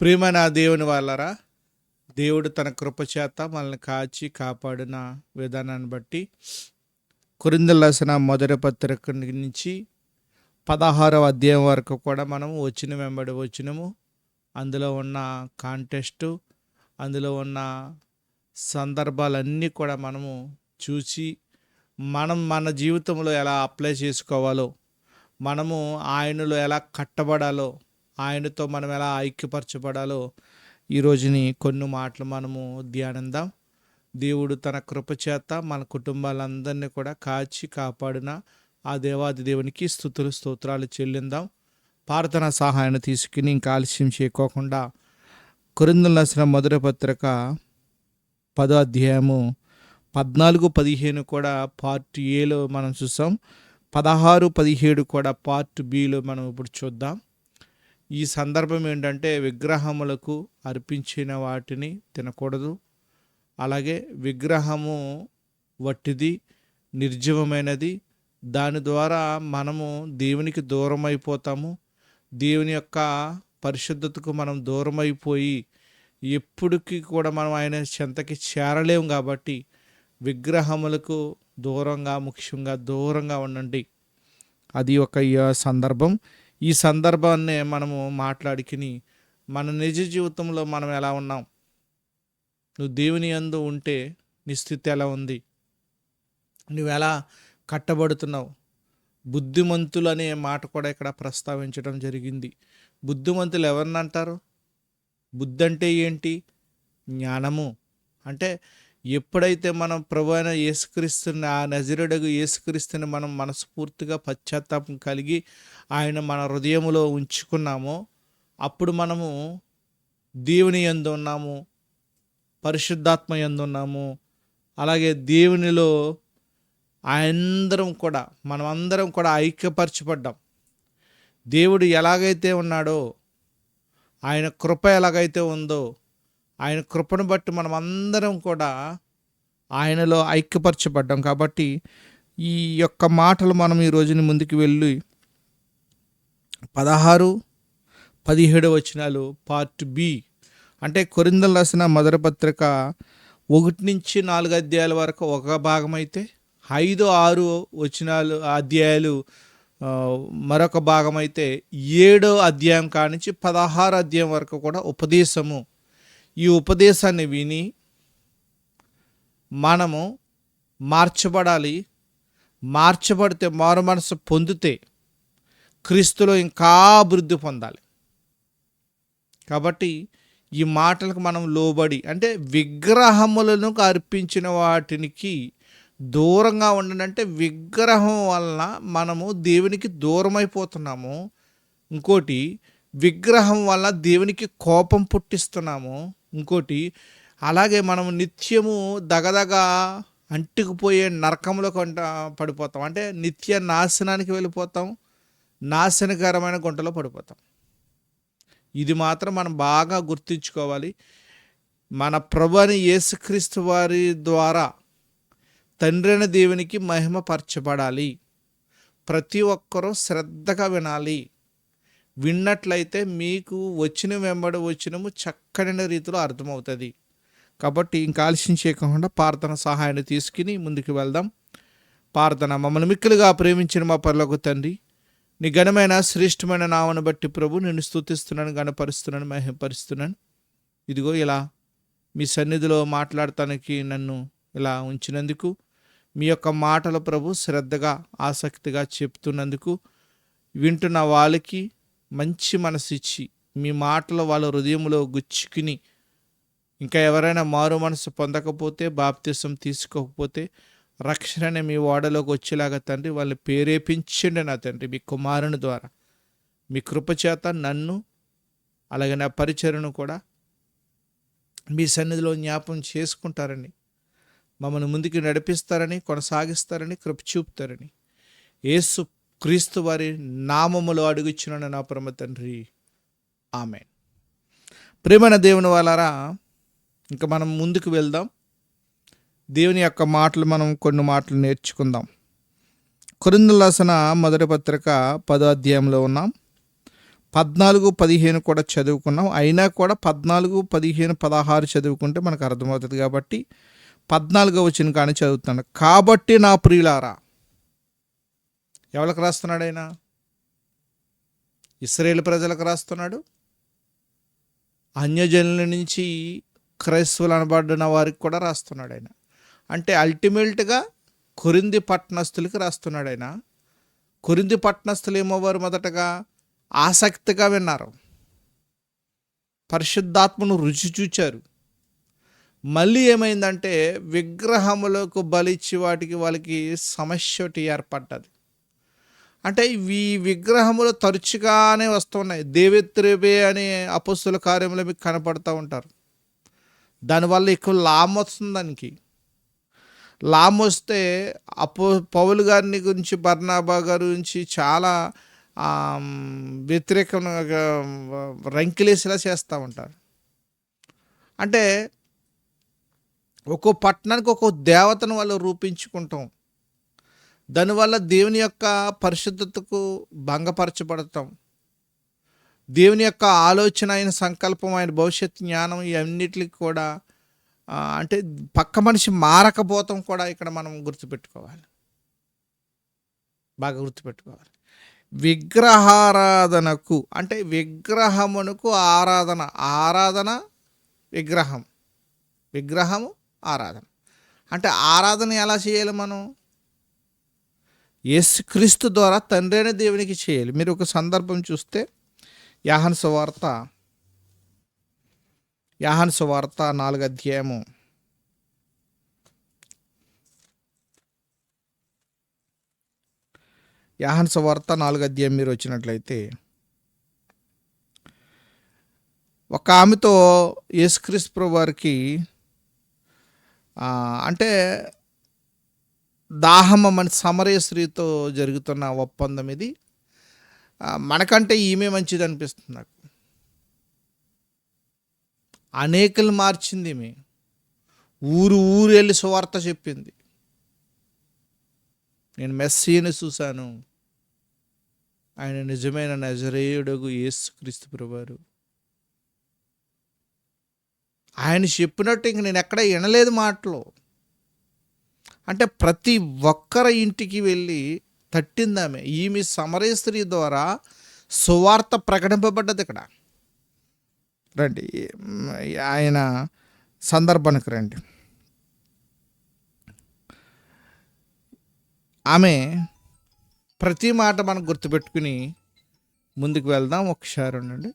ప్రియమైన దేవుని వాళ్ళరా దేవుడు తన కృప చేత మనల్ని కాచి కాపాడిన విధానాన్ని బట్టి కొరిందలు మొదటి పత్రిక నుంచి పదహారవ అధ్యాయం వరకు కూడా మనం వచ్చిన వెంబడి వచ్చినము. అందులో ఉన్న కాంటెస్టు అందులో ఉన్న సందర్భాలన్నీ కూడా మనము చూసి మనం మన జీవితంలో ఎలా అప్లై చేసుకోవాలో మనము ఆయనలో ఎలా కట్టబడాలో ఆయనతో మనం ఎలా ఐక్యపరచబడాలో ఈ రోజుని కొన్ని మాటలు మనము ధ్యానిందాం దేవుడు తన కృప చేత మన కుటుంబాలందరినీ కూడా కాచి కాపాడిన ఆ దేవాది దేవునికి స్థుతులు స్తోత్రాలు చెల్లిందాం. ప్రార్థన సహాయాన్ని తీసుకుని ఇంకా ఆలస్యం చేయకోకుండా కొరిందులు రాసిన మధుర పత్రిక పదో అధ్యాయము పద్నాలుగు పదిహేను కూడా పార్ట్ ఏలో మనం చూసాం. పదహారు పదిహేడు కూడా పార్ట్ బిలో మనం ఇప్పుడు చూద్దాం. ఈ సందర్భం ఏంటంటే విగ్రహములకు అర్పించిన వాటిని తినకూడదు. అలాగే విగ్రహము వట్టిది నిర్జీవమైనది. దాని ద్వారా మనము దేవునికి దూరం అయిపోతాము దేవుని యొక్క పరిశుద్ధతకు మనం దూరం అయిపోయి ఎప్పటికీ కూడా మనం ఆయన చెంతకి చేరలేము కాబట్టి విగ్రహములకు దూరంగా ముఖ్యంగా దూరంగా ఉండండి. అది ఒక ఈ సందర్భం. ఈ సందర్భాన్నే మనము మాట్లాడుకుని మన నిజ జీవితంలో మనం ఎలా ఉన్నాం? నువ్వు దేవుని యందు ఉంటే నీ స్థితి ఎలా ఉంది? నువ్వు ఎలా కట్టబడుతున్నావు? బుద్ధిమంతులు అనే మాట కూడా ఇక్కడ ప్రస్తావించడం జరిగింది. బుద్ధిమంతులు ఎవరిని అంటారు? బుద్ధి అంటే ఏంటి? జ్ఞానము. అంటే ఎప్పుడైతే మనం ప్రభు అయిన యేసుక్రీస్తుని ఆ నజరుడగు యేసుక్రీస్తుని మనం మనస్ఫూర్తిగా పశ్చాత్తాపం కలిగి ఆయన మన హృదయంలో ఉంచుకున్నామో అప్పుడు మనము దేవుని ఎందు ఉన్నాము పరిశుద్ధాత్మ ఎందు ఉన్నాము. అలాగే దేవునిలో అందరం కూడా మనం అందరం కూడా ఐక్యపరచబడ్డాం. దేవుడు ఎలాగైతే ఉన్నాడో ఆయన కృప ఎలాగైతే ఉందో ఆయన కృపను బట్టి మనం అందరం కూడా ఆయనలో ఐక్యపరచబడ్డాం. కాబట్టి ఈ యొక్క మాటలు మనం ఈ రోజుని ముందుకు వెళ్ళి పదహారు పదిహేడు వచనాలు పార్ట్ బి. అంటే కొరిందలు రాసిన మొదటి పత్రిక ఒకటి నుంచి నాలుగు అధ్యాయాల వరకు ఒక భాగం అయితే ఐదు ఆరు వచనాలు అధ్యాయాలు మరొక భాగం అయితే ఏడో అధ్యాయం కానించి పదహారు అధ్యాయం వరకు కూడా ఉపదేశము ఈ ఉపదేశాన్ని విని మనము మార్చబడాలి. మార్చబడితే మారు మనసు పొందితే క్రీస్తులో ఇంకా అభివృద్ధి పొందాలి. కాబట్టి ఈ మాటలకు మనం లోబడి అంటే విగ్రహములను అర్పించిన వాటికి దూరంగా ఉండడంటే విగ్రహం వలన మనము దేవునికి దూరమైపోతున్నాము. ఇంకోటి విగ్రహం వల్ల దేవునికి కోపం పుట్టిస్తున్నాము. ఇంకోటి అలాగే మనం నిత్యము దగదగ అంటుకుపోయే నరకంలో కొంట పడిపోతాం. అంటే నిత్య నాశనానికి వెళ్ళిపోతాం నాశనకరమైన గుంటలో పడిపోతాం. ఇది మాత్రం మనం బాగా గుర్తుంచుకోవాలి. మన ప్రభు అని యేసుక్రీస్తు వారి ద్వారా తండ్రి అయిన దేవునికి మహిమపరచబడాలి. ప్రతి ఒక్కరూ శ్రద్ధగా వినాలి. విన్నట్లయితే మీకు వచ్చిన వెంబడి వచ్చినము చక్కని రీతిలో అర్థమవుతుంది. కాబట్టి ఇంకా ఆలస్యం చేయకుండా ప్రార్థన సహాయాన్ని తీసుకుని ముందుకు వెళ్దాం. ప్రార్థన మమ్మల్ని మిక్కులుగా ప్రేమించిన మా పర్లకు తండ్రి నీ ఘనమైన శ్రేష్టమైన నామను బట్టి ప్రభు నేను స్తుతిస్తున్నాను గణపరుస్తున్నాను మహింపరుస్తున్నాను ఇదిగో ఇలా మీ సన్నిధిలో మాట్లాడటానికి నన్ను ఇలా ఉంచినందుకు మీ యొక్క మాటలు ప్రభు శ్రద్ధగా ఆసక్తిగా చెప్తున్నందుకు వింటున్న వాళ్ళకి మంచి మనసు ఇచ్చి మీ మాటలు వాళ్ళ హృదయంలో గుచ్చుకుని ఇంకా ఎవరైనా మారు మనసు పొందకపోతే బాప్తిసం తీసుకోకపోతే రక్షణ మీ ఓడలోకి వచ్చేలాగా తండ్రి వాళ్ళని ప్రేరేపించండి నా తండ్రి మీ కుమారుని ద్వారా. మీ కృపచేత నన్ను అలాగే నా పరిచరను కూడా మీ సన్నిధిలో జ్ఞాపం చేసుకుంటారని మమ్మల్ని ముందుకు నడిపిస్తారని కొనసాగిస్తారని కృప చూపుతారని యేసు క్రీస్తు వారి నామములో అడుగుచున్న నా పరమ తండ్రి. ఆమె ప్రేమైన దేవుని వాళ్ళారా ఇంకా మనం ముందుకు వెళ్దాం. దేవుని యొక్క మాటలు మనం కొన్ని మాటలు నేర్చుకుందాం. కొరిందులాసన మొదటి పత్రిక పదో అధ్యాయంలో ఉన్నాం. పద్నాలుగు పదిహేను కూడా చదువుకున్నాం. అయినా కూడా పద్నాలుగు పదిహేను పదహారు చదువుకుంటే మనకు అర్థమవుతుంది కాబట్టి పద్నాలుగో వచ్చిన కానీ చదువుతున్నాను కాబట్టి నా ప్రియులారా ఎవరికి రాస్తున్నాడు ఆయన? ఇస్రాయేల్ ప్రజలకు రాస్తున్నాడు. అన్యజనుల నుంచి క్రైస్తవులు అనబడిన వారికి కూడా రాస్తున్నాడు ఆయన. అంటే అల్టిమేట్గా కొరింది పట్టణస్థులకి రాస్తున్నాడు ఆయన. కొరింది పట్టణస్థులు ఏమవ్వారు మొదటగా ఆసక్తిగా విన్నారు. పరిశుద్ధాత్మను రుచి చూచారు. మళ్ళీ ఏమైందంటే విగ్రహములకు బలిచ్చి వాటికి వాళ్ళకి సమస్య ఒకటి ఏర్పడ్డది. అంటే ఈ విగ్రహములు తరచుగానే వస్తున్నాయి. దేవేత్రేబే అనే అపస్సుల కార్యంలో మీకు కనపడుతూ ఉంటారు. దానివల్ల ఎక్కువ లాభం వస్తుంది దానికి. లాభం వస్తే అపో పౌలు గారిని గురించి బర్నాబా గారి గురించి చాలా వ్యతిరేకంగా రంకిలేసేలా చేస్తూ ఉంటారు. అంటే ఒక్కో పట్టణానికి ఒక్కో దేవతను వాళ్ళు రూపించుకుంటాం. దానివల్ల దేవుని యొక్క పరిశుద్ధతకు భంగపరచబడతాం. దేవుని యొక్క ఆలోచన ఆయన సంకల్పం ఆయన భవిష్యత్ జ్ఞానం ఇవన్నిటికి కూడా అంటే పక్క మనిషి మారకపోతాం కూడా ఇక్కడ మనం గుర్తుపెట్టుకోవాలి. బాగా గుర్తుపెట్టుకోవాలి. విగ్రహారాధనకు అంటే విగ్రహమునకు ఆరాధన. ఆరాధన విగ్రహం. విగ్రహము ఆరాధన. అంటే ఆరాధన ఎలా చేయాలి మనం? యేసుక్రీస్తు ద్వారా తండ్రి అనే దేవునికి చేయాలి. మీరు ఒక సందర్భం చూస్తే యాహన్ సువార్త యాహన్ సువార్త నాలుగు అధ్యాయము. యాహన్ సువార్త నాలుగు అధ్యాయం మీరు వచ్చినట్లయితే ఒక ఆమెతో యేసుక్రీస్తు ప్రభు వారికి అంటే దాహమ్మ మన స్త్రీతో జరుగుతున్న ఒప్పందం ఇది. మనకంటే ఈమె మంచిది అనిపిస్తుంది నాకు. అనేకలు మార్చింది ఈమె. ఊరు ఊరు వెళ్ళి సువార్త చెప్పింది. నేను మెస్సీని చూశాను. ఆయన నిజమైన నజరేయుడగు యేసుక్రీస్తు ప్రభువారు. ఆయన చెప్పినట్టు ఇంక నేను ఎక్కడ వినలేదు మాటలు. అంటే ప్రతి ఒక్కరి ఇంటికి వెళ్ళి తట్టిందామె. ఈమె సమరేశ్వరి స్త్రీ ద్వారా సువార్త ప్రకటింపబడ్డది ఇక్కడ. రండి ఆయన సందర్భానికి రండి. ఆమె ప్రతి మాట మనం గుర్తుపెట్టుకుని ముందుకు వెళ్దాం. ఒకసారి ఉండండి.